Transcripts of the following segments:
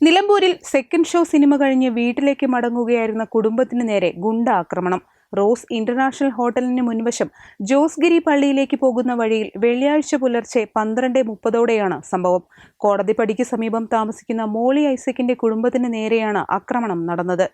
നിലമ്പൂരിൽ second show cinema കഴിഞ്ഞ് വീട്ടിലേക്ക് മടങ്ങുകയായിരുന്ന കുടുംബത്തിന് നേരെ ഗുണ്ട ആക്രമണം. റോസ് ഇന്റർനാഷണൽ ഹോട്ടലിന് മുൻവശം ജോസ്ഗിരി പള്ളിയിലേക്ക് പോകുന്ന വഴിയിൽ വെള്ളിയാഴ്ച പുലർച്ചെ പന്ത്രണ്ട് മുപ്പതോടെയാണ് സംഭവം. കോടതിപ്പടിക്ക് സമീപം താമസിക്കുന്ന മോളി ഐസക്കിന്റെ കുടുംബത്തിന് നേരെയാണ് ആക്രമണം നടന്നത്.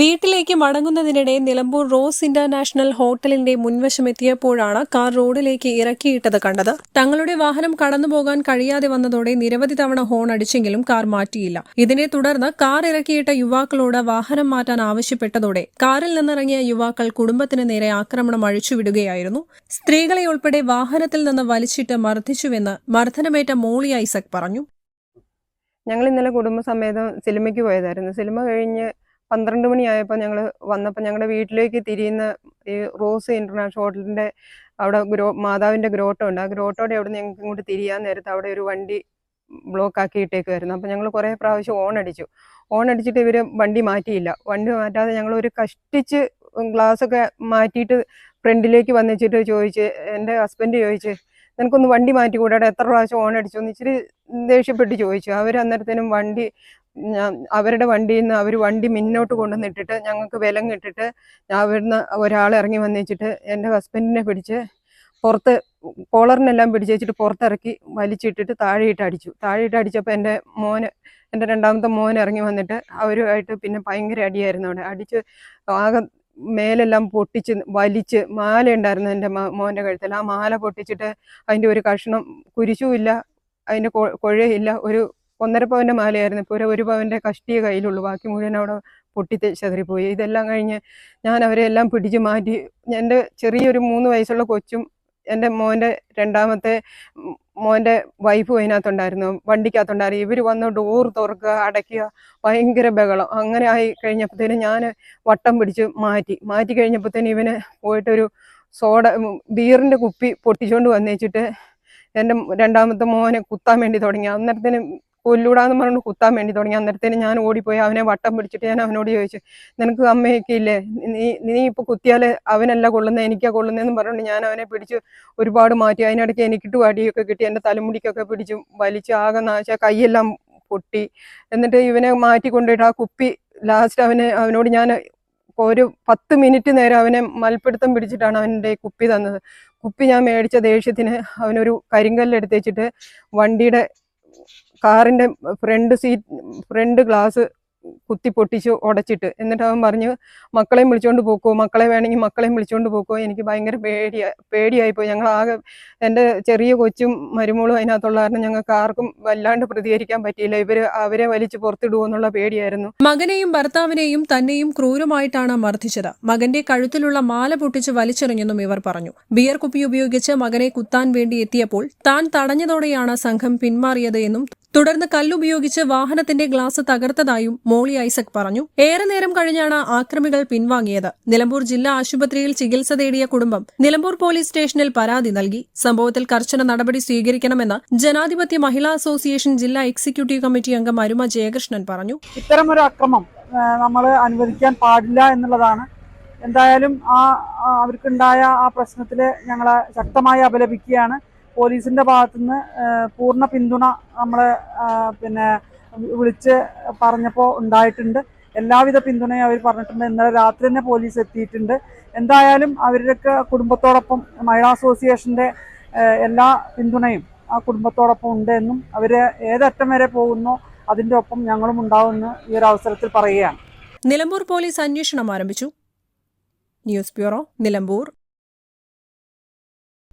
വീട്ടിലേക്ക് മടങ്ങുന്നതിനിടെ നിലമ്പൂർ റോസ് ഇന്റർനാഷണൽ ഹോട്ടലിന്റെ മുൻവശം എത്തിയപ്പോഴാണ് കാർ റോഡിലേക്ക് ഇറക്കിയിട്ടത് കണ്ടത്. തങ്ങളുടെ വാഹനം കടന്നുപോകാൻ കഴിയാതെ വന്നതോടെ നിരവധി തവണ ഹോൺ അടിച്ചെങ്കിലും കാർ മാറ്റിയില്ല. ഇതിനെ തുടർന്ന് കാർ ഇറക്കിയിട്ട യുവാക്കളോട് വാഹനം മാറ്റാൻ ആവശ്യപ്പെട്ടതോടെ കാറിൽ നിന്നിറങ്ങിയ യുവാക്കൾ കുടുംബത്തിന് നേരെ ആക്രമണം അഴിച്ചുവിടുകയായിരുന്നു. സ്ത്രീകളെ ഉൾപ്പെടെ വാഹനത്തിൽ നിന്ന് വലിച്ചിട്ട് മർദ്ദിച്ചുവെന്ന് മർദ്ദനമേറ്റ മോളി ഐസക് പറഞ്ഞു. ഞങ്ങൾ ഇന്നലെ കുടുംബസമേതം സിനിമയ്ക്ക് പോയതായിരുന്നു. സിനിമ കഴിഞ്ഞ് പന്ത്രണ്ട് മണിയായപ്പോൾ ഞങ്ങൾ വന്നപ്പോൾ ഞങ്ങളുടെ വീട്ടിലേക്ക് തിരിയുന്ന ഈ റോസ് ഇന്റർനാഷണൽ ഹോട്ടലിന്റെ അവിടെ ഗ്രോ മാതാവിന്റെ ഗ്രോട്ടോ ഉണ്ട്. ആ ഗ്രോട്ടോടെ അവിടെ ഞങ്ങൾക്ക് ഇങ്ങോട്ട് തിരിയാൻ നേരത്ത് അവിടെ ഒരു വണ്ടി ബ്ലോക്ക് ആക്കി ഇട്ടേക്കുമായിരുന്നു അപ്പോൾ ഞങ്ങൾ കുറേ പ്രാവശ്യം ഓൺ അടിച്ചു. ഓൺ അടിച്ചിട്ട് ഇവർ വണ്ടി മാറ്റിയില്ല. വണ്ടി മാറ്റാതെ ഞങ്ങൾ ഒരു കഷ്ടിച്ച് ഗ്ലാസ്സൊക്കെ മാറ്റിയിട്ട് ഫ്രണ്ടിലേക്ക് വന്നിച്ചിട്ട് ചോദിച്ച് എന്റെ ഹസ്ബൻഡ് ചോദിച്ച് നിനക്കൊന്ന് വണ്ടി മാറ്റി കൂടാതെ എത്ര പ്രാവശ്യം ഓൺ അടിച്ചു? എന്ന് ഇച്ചിരി ദേഷ്യപ്പെട്ട് ചോദിച്ചു. അവർ അന്നേരത്തേനും വണ്ടി അവരുടെ വണ്ടിയിൽ നിന്ന് അവർ വണ്ടി മുന്നോട്ട് കൊണ്ടുവന്നിട്ടിട്ട് ഞങ്ങൾക്ക് വിലങ്ങിട്ടിട്ട് അവിടുന്ന് ഒരാൾ ഇറങ്ങി വന്നിച്ചിട്ട് എന്റെ ഹസ്ബൻഡിനെ പിടിച്ച് പുറത്ത് കോളറിനെല്ലാം പിടിച്ച് വെച്ചിട്ട് പുറത്തിറക്കി വലിച്ചിട്ടിട്ട് താഴെയിട്ട് അടിച്ചു. താഴെയിട്ട് അടിച്ചപ്പോൾ എന്റെ മോന് എന്റെ രണ്ടാമത്തെ മോൻ ഇറങ്ങി വന്നിട്ട് അവരുമായിട്ട് പിന്നെ ഭയങ്കര അടിയായിരുന്നു അവിടെ. അടിച്ച് ആകെ മേലെല്ലാം പൊട്ടിച്ച് വലിച്ച് മാല ഉണ്ടായിരുന്നു എന്റെ മോന്റെ കഴുത്തിൽ. ആ മാല പൊട്ടിച്ചിട്ട് അതിന്റെ ഒരു കഷ്ണം കുരിശുമില്ല അതിന്റെ കൊഴയില്ല ഒരു ഒന്നര പവന്റെ മാലയായിരുന്നു. ഇപ്പോൾ ഒരു ഒരു പവന്റെ കഷ്ടിയെ കയ്യിലുള്ളൂ. ബാക്കി മുഴുവൻ അവിടെ പൊട്ടി ചെതറിപ്പോയി. ഇതെല്ലാം കഴിഞ്ഞ് ഞാൻ അവരെ എല്ലാം പിടിച്ച് മാറ്റി. എന്റെ ചെറിയൊരു മൂന്ന് വയസ്സുള്ള കൊച്ചും എന്റെ മോന്റെ രണ്ടാമത്തെ മോന്റെ വൈഫും അതിനകത്തുണ്ടായിരുന്നു. വണ്ടിക്കകത്തുണ്ടായിരുന്നു. ഇവർ വന്ന് ഡോർ തുറക്കുക അടയ്ക്കുക ഭയങ്കര ബഹളം. അങ്ങനെ ആയി കഴിഞ്ഞപ്പോഴത്തേനും ഞാൻ വട്ടം പിടിച്ച് മാറ്റി. മാറ്റി കഴിഞ്ഞപ്പോഴത്തേനും ഇവന് പോയിട്ടൊരു സോഡ ബീറിന്റെ കുപ്പി പൊട്ടിച്ചുകൊണ്ട് വന്നേച്ചിട്ട് എന്റെ രണ്ടാമത്തെ മോനെ കുത്താൻ വേണ്ടി തുടങ്ങി. അന്നേരത്തേനും കൊല്ലൂടാന്ന് പറഞ്ഞു കുത്താൻ വേണ്ടി തുടങ്ങി. അന്നേരത്തേനും ഞാൻ ഓടിപ്പോയി. അവനെ വട്ടം പിടിച്ചിട്ട് ഞാൻ അവനോട് ചോദിച്ചു നിനക്ക് അമ്മയൊക്കെ ഇല്ലേ? നീ നീ ഇപ്പൊ കുത്തിയാൽ അവനല്ല കൊള്ളുന്നത് എനിക്കാ കൊള്ളുന്നതെന്ന് പറഞ്ഞുകൊണ്ട് ഞാൻ അവനെ പിടിച്ച് ഒരുപാട് മാറ്റി. അതിനിടയ്ക്ക് എനിക്കിട്ട് വടിയൊക്കെ കിട്ടി. എന്റെ തലമുടിക്കൊക്കെ പിടിച്ചു വലിച്ച് ആകെ നാശ കൈയെല്ലാം പൊട്ടി. എന്നിട്ട് ഇവനെ മാറ്റി കൊണ്ടുപോയിട്ട് ആ കുപ്പി ലാസ്റ്റ് അവന് അവനോട് ഞാൻ ഒരു പത്ത് മിനിറ്റ് നേരം അവനെ മൽപ്പിടുത്തം പിടിച്ചിട്ടാണ് അവന്റെ കുപ്പി തന്നത്. കുപ്പി ഞാൻ മേടിച്ച ദേഷ്യത്തിന് അവനൊരു കരിങ്കല്ലെടുത്ത് വെച്ചിട്ട് വണ്ടിയുടെ കാറിന്റെ ഫ്രണ്ട് സീറ്റ് ഫ്രണ്ട് ഗ്ലാസ് കുത്തി പൊട്ടിച്ച് ഉടച്ചിട്ട്. എന്നിട്ട് അവൻ പറഞ്ഞു മക്കളെയും വിളിച്ചോണ്ട് പോക്കോ മക്കളെ വേണമെങ്കിൽ മക്കളെയും വിളിച്ചോണ്ട് പോക്കോ. എനിക്ക് ഭയങ്കര പേടിയാ പേടിയായിപ്പോയി. ഞങ്ങൾ ആകെ എന്റെ ചെറിയ കൊച്ചും മരുമോളും അതിനകത്തുള്ള കാരണം ഞങ്ങൾക്ക് ആർക്കും വല്ലാണ്ട് പ്രതികരിക്കാൻ പറ്റിയില്ല. ഇവർ അവരെ വലിച്ചു പുറത്തിടുവോ എന്നുള്ള പേടിയായിരുന്നു. മകനെയും ഭർത്താവിനെയും തന്നെയും ക്രൂരമായിട്ടാണ് മർദ്ദിച്ചത്. മകന്റെ കഴുത്തിലുള്ള മാല പൊട്ടിച്ച് വലിച്ചെറിഞ്ഞെന്നും ഇവർ പറഞ്ഞു. ബിയർ കുപ്പി ഉപയോഗിച്ച് മകനെ കുത്താൻ വേണ്ടി എത്തിയപ്പോൾ താൻ തടഞ്ഞതോടെയാണ് സംഘം പിന്മാറിയത് എന്നും തുടർന്ന് കല്ലുപയോഗിച്ച് വാഹനത്തിന്റെ ഗ്ലാസ് തകർത്തതായും മോളി ഐസക് പറഞ്ഞു. ഏറെ നേരം കഴിഞ്ഞാണ് ആക്രമികൾ പിൻവാങ്ങിയത്. നിലമ്പൂർ ജില്ലാ ആശുപത്രിയിൽ ചികിത്സ തേടിയ കുടുംബം നിലമ്പൂർ പോലീസ് സ്റ്റേഷനിൽ പരാതി നൽകി. സംഭവത്തിൽ കർശന നടപടി സ്വീകരിക്കണമെന്ന് ജനാധിപത്യ മഹിളാ അസോസിയേഷൻ ജില്ലാ എക്സിക്യൂട്ടീവ് കമ്മിറ്റി അംഗം അരുമ ജയകൃഷ്ണൻ പറഞ്ഞു. ഇത്തരമൊരു അക്രമം നമ്മൾ അനുവദിക്കാൻ പാടില്ല എന്നുള്ളതാണ്. എന്തായാലും ആ അവർക്കുണ്ടായ ആ പ്രശ്നത്തിൽ ഞങ്ങളെ ശക്തമായി അപലപിക്കുകയാണ്. പോലീസിന്റെ ഭാഗത്തുനിന്ന് പൂർണ പിന്തുണ നമ്മൾ പിന്നെ വിളിച്ച് പറഞ്ഞപ്പോൾ ഉണ്ടായിട്ടുണ്ട്. എല്ലാവിധ പിന്തുണയും അവർ പറഞ്ഞിട്ടുണ്ട്. ഇന്നലെ രാത്രി തന്നെ പോലീസ് എത്തിയിട്ടുണ്ട്. എന്തായാലും അവരുടെയൊക്കെ കുടുംബത്തോടൊപ്പം മഹിളാ അസോസിയേഷന്റെ എല്ലാ പിന്തുണയും ആ കുടുംബത്തോടൊപ്പം ഉണ്ട് എന്നും അവർ ഏതറ്റം വരെ പോകുന്നോ അതിന്റെ ഒപ്പം ഞങ്ങളും ഉണ്ടാവുമെന്ന് ഈ ഒരു അവസരത്തിൽ പറയുകയാണ്. നിലമ്പൂർ പോലീസ് അന്വേഷണം ആരംഭിച്ചു. News bureau Nilambur.